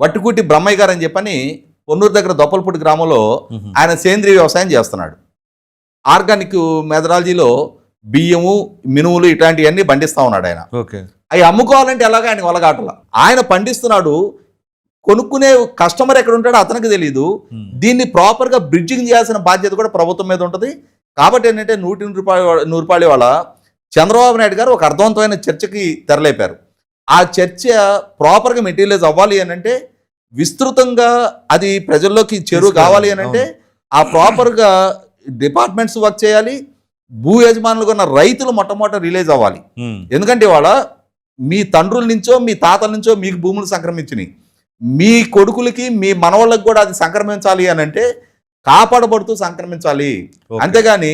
వట్టుకుట్టి బ్రహ్మయ్య గారు అని చెప్పని పొన్నూరు దగ్గర దొప్పలపూడి గ్రామంలో ఆయన సేంద్రీయ వ్యవసాయం చేస్తున్నాడు. ఆర్గానిక్ మెథడాలజీలో బియ్యము మినుములు ఇట్లాంటివన్నీ పండిస్తా ఉన్నాడు ఆయన. ఓకే. అవి అమ్ముకోవాలంటే ఎలాగ ఆయన వలగాటల. ఆయన పండిస్తున్నాడు కొనుక్కునే కస్టమర్ ఎక్కడ ఉంటాడో అతనికి తెలియదు దీన్ని ప్రాపర్గా బ్రిడ్జింగ్ చేయాల్సిన బాధ్యత కూడా ప్రభుత్వం మీద ఉంటుంది. కాబట్టి ఏంటంటే నూటి రూపాయల నూరు రూపాయల వాళ్ళ చంద్రబాబు నాయుడు గారు ఒక అర్థవంతమైన చర్చకి తెరలేపారు. ఆ చర్చ ప్రాపర్గా మెటీరియలైజ్ అవ్వాలి అని అంటే విస్తృతంగా అది ప్రజల్లోకి చెరువు కావాలి అని అంటే ఆ ప్రాపర్గా డిపార్ట్మెంట్స్ వర్క్ చేయాలి భూ యజమానులుగా ఉన్న రైతులు మొట్టమొదట రిలీజ్ అవ్వాలి. ఎందుకంటే ఇవాళ మీ తండ్రుల నుంచో మీ తాతల నుంచో మీకు భూములు సంక్రమించినాయి. మీ కొడుకులకి మీ మనవాళ్ళకి కూడా అది సంక్రమించాలి అని అంటే కాపాడబడుతూ సంక్రమించాలి. అంతేగాని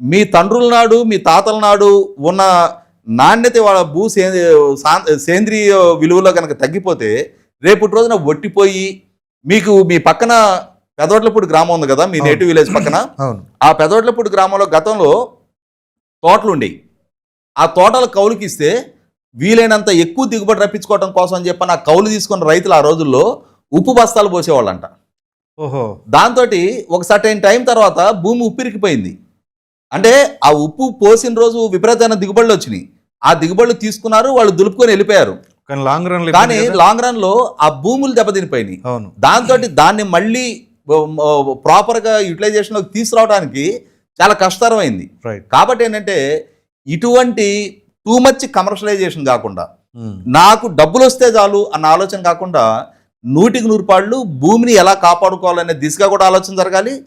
మీ తండ్రుల నాడు మీ తాతల నాడు ఉన్న నాణ్యత వాళ్ళ భూ సేంద్రియ విలువలో కనుక తగ్గిపోతే రేపటి రోజున ఒట్టిపోయి మీకు మీ పక్కన పెదవట్లపూడి గ్రామం ఉంది కదా మీ. నేటివ్ విలేజ్ పక్కన. ఆ పెదవట్లపూడి గ్రామంలో గతంలో తోటలు ఉండేవి. ఆ తోటలు కౌలుకి ఇస్తే వీలైనంత ఎక్కువ దిగుబడి రప్పించుకోవడం కోసం అని చెప్పి ఆ కౌలు తీసుకున్న రైతులు ఆ రోజుల్లో ఉప్పు బస్తాలు పోసేవాళ్ళంట. ఓహో. దాంతో ఒక సర్టైన్ టైం తర్వాత భూమి ఉప్పిరికిపోయింది. అంటే ఆ ఉప్పు పోసిన రోజు విపరీతమైన దిగుబడులు వచ్చినాయి. ఆ దిగుబడులు తీసుకున్నారు వాళ్ళు దులుపుకొని వెళ్ళిపోయారు. కానీ లాంగ్ రన్ కానీ లాంగ్ రన్లో ఆ భూములు దెబ్బతినిపోయినాయి. అవును. దాంతో దాన్ని మళ్ళీ ప్రాపర్గా యూటిలైజేషన్లోకి తీసుకురావడానికి చాలా కష్టతరమైంది. కాబట్టి ఏంటంటే ఇటువంటి టూ మచ్ కమర్షియలైజేషన్ కాకుండా నాకు డబ్బులు వస్తే చాలు అన్న ఆలోచన కాకుండా నూటికి నూరు పాళ్ళు భూమిని ఎలా కాపాడుకోవాలనే దిశగా కూడా ఆలోచన జరగాలి.